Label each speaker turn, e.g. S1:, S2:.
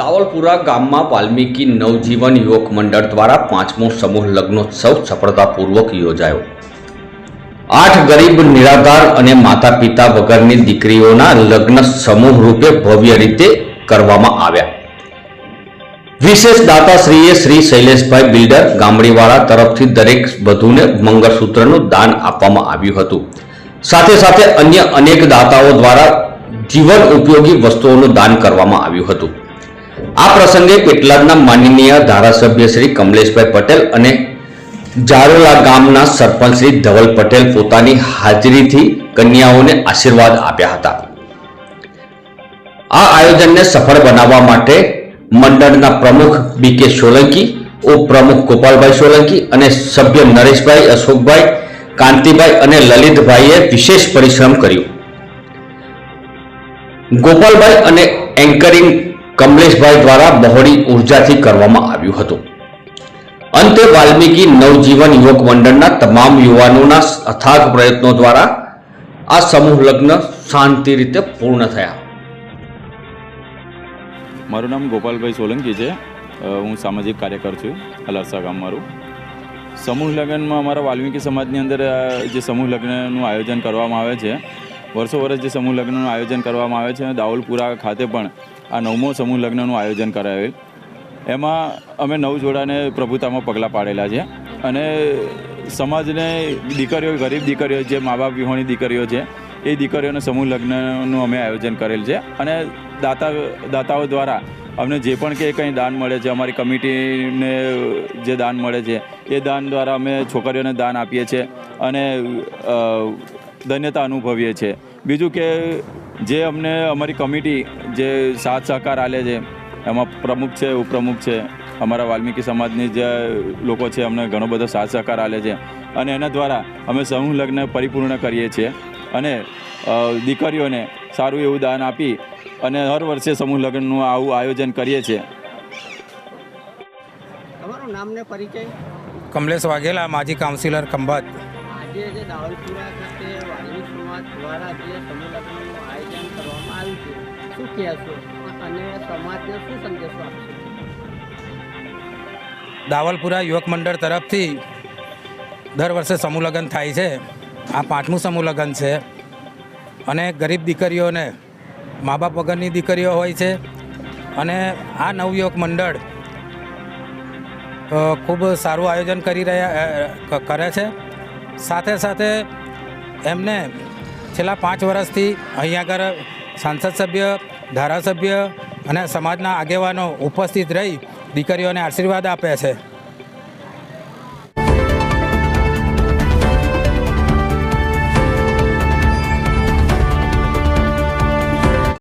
S1: દાવલપુરા ગામમાં વાલ્મીકી નવજીવન યુવક મંડળ દ્વારા પાંચમો સમૂહ લગ્નોત્સવ સફળતાપૂર્વક યોજાયો. આઠ ગરીબ નિરાધાર અને માતા પિતા વગરની દીકરીઓના લગ્ન સમૂહ રૂપે ભવ્ય રીતે કરવામાં આવ્યા. વિશેષ દાતાશ્રીએ શ્રી શૈલેષભાઈ બિલ્ડર ગામડીવાળા તરફથી દરેક વધુને મંગળસૂત્રનું દાન આપવામાં આવ્યું હતું. સાથે સાથે અન્ય અનેક દાતાઓ દ્વારા જીવન ઉપયોગી વસ્તુઓનું દાન કરવામાં આવ્યું હતું. આ પ્રસંગે પેટલાદના માનનીય ધારાસભ્ય શ્રી કમલેશભાઈ પટેલ અને જારોલા ગામના સરપંચ શ્રી ધવલ પટેલ પોતાની હાજરીથી કન્યાઓને આશીર્વાદ આપ્યા હતા. આ આયોજનને સફળ બનાવવા માટે મંડળના પ્રમુખ બી કે સોલંકી, ઉપપ્રમુખ ગોપાલભાઈ સોલંકી અને સભ્ય નરેશભાઈ, અશોકભાઈ, કાંતિભાઈ અને લલિતભાઈએ વિશેષ પરિશ્રમ કર્યો. ગોપાલભાઈ અને એન્કરિંગ કમલેશભાઈ દ્વારા બહોળી ઉર્જાથી કરવામાં આવ્યું હતું. અંતે વાલ્મીકી નવજીવન યુવક મંડળના તમામ યુવાનોના અથાગ પ્રયત્નો દ્વારા આ સમૂહ લગ્ન શાંતિ રીતે પૂર્ણ થયા.
S2: મારું નામ ગોપાલભાઈ સોલંકી છે. હું સામાજિક કાર્યકર છું. અલાસા ગામ મારું. સમૂહ લગ્નમાં અમારા વાલ્મીકી સમાજની અંદર જે સમૂહ લગ્નનું આયોજન કરવામાં આવે છે વર્ષો વર્ષ જે સમૂહ લગ્નનું આયોજન કરવામાં આવે છે દાઉલપુરા ખાતે પણ આ નવમો સમૂહ લગ્નનું આયોજન કરાવેલ એમાં અમે નવ જોડાને પ્રભુતામાં પગલાં પાડેલા છે અને સમાજને દીકરીઓ, ગરીબ દીકરીઓ, જે મા બાપ વિહોણી દીકરીઓ છે, એ દીકરીઓના સમૂહ લગ્નનું અમે આયોજન કરેલ છે અને દાતા, દાતાઓ દ્વારા અમને જે પણ કે કંઈ દાન મળે છે, અમારી કમિટીને જે દાન મળે છે, એ દાન દ્વારા અમે છોકરીઓને દાન આપીએ છીએ અને ધન્યતા અનુભવીએ છીએ. બીજું કે જે અમને અમારી કમિટી જે સાથ સહકાર આલે છે એમાં પ્રમુખ છે ઉપપ્રમુખ છે અમારા વાલ્મીકી સમાજની જે લોકો છે અમને ઘણો બધો સાથ સહકાર આલે છે. અને એના દ્વારા અમે સમૂહ લગ્ન પરિપૂર્ણ કરીએ છીએ. અને દીકરીઓને સારું એવું દાન આપી અને હર વર્ષે સમૂહ લગ્નનું આવું આયોજન કરીએ છીએ.
S3: તમારું નામ ને પરિચય?
S4: કમલેશ વાઘેલા માજી કાઉન્સિલર ખંભાત.
S3: આજે જે દાવલપુરા ખાતે વાલ્મીક સમાજ દ્વારા જે સંમેલનનું આયોજન કરવામાં આવ્યું છે, શું કહેશો અને સમાજને શું સંદેશો આપશો?
S4: દાવલપુરા યુવક મંડળ તરફથી દર વર્ષે સમૂહ થાય છે. આ પાંચમું સમૂહ છે. અને ગરીબ દીકરીઓને મા બાપ વગરની દીકરીઓ હોય છે. અને આ નવયુવક મંડળ ખૂબ સારું આયોજન કરી રહ્યા કરે છે. સાથે સાથે એમને છેલ્લા પાંચ વર્ષથી અહીંયા આગળ સાંસદ સભ્ય, ધારાસભ્ય અને સમાજના આગેવાનો ઉપસ્થિત રહી દીકરીઓને આશીર્વાદ આપે છે.